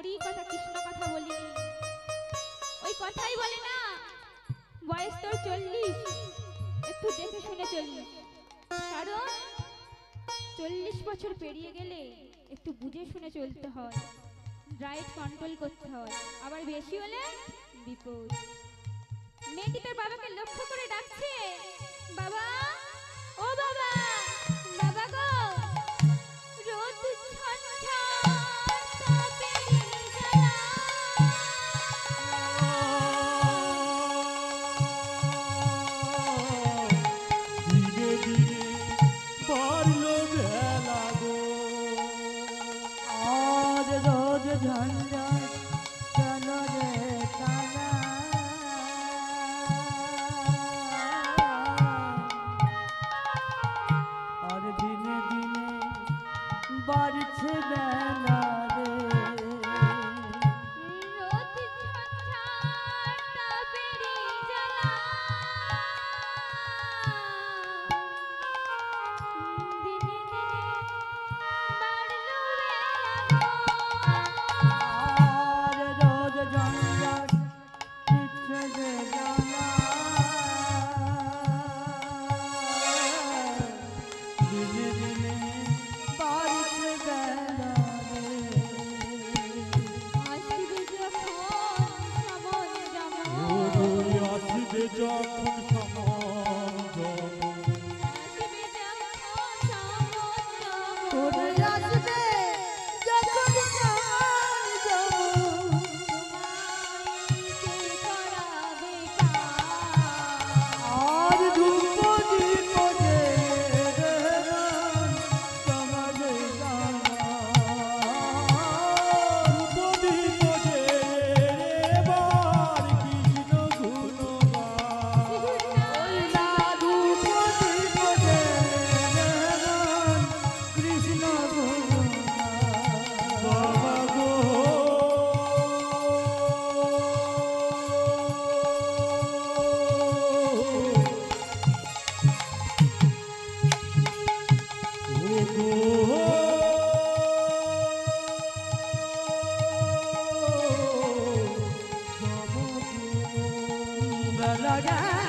হরি কথা, কৃষ্ণ কথা বলি। ওই কথাই বলে না, বয়স তোর চল্লিশ। একটু দেখে শুনে চল্লিশ কারণ চল্লিশ বছর পেরিয়ে গেলে একটু বুঝে শুনে চলতে হয়। ডায়েট কন্ট্রোল করতে হয়। আবার বেশি হলে বিপদ। মেয়েটি তার বাবাকে লক্ষ্য করে ডাক I ya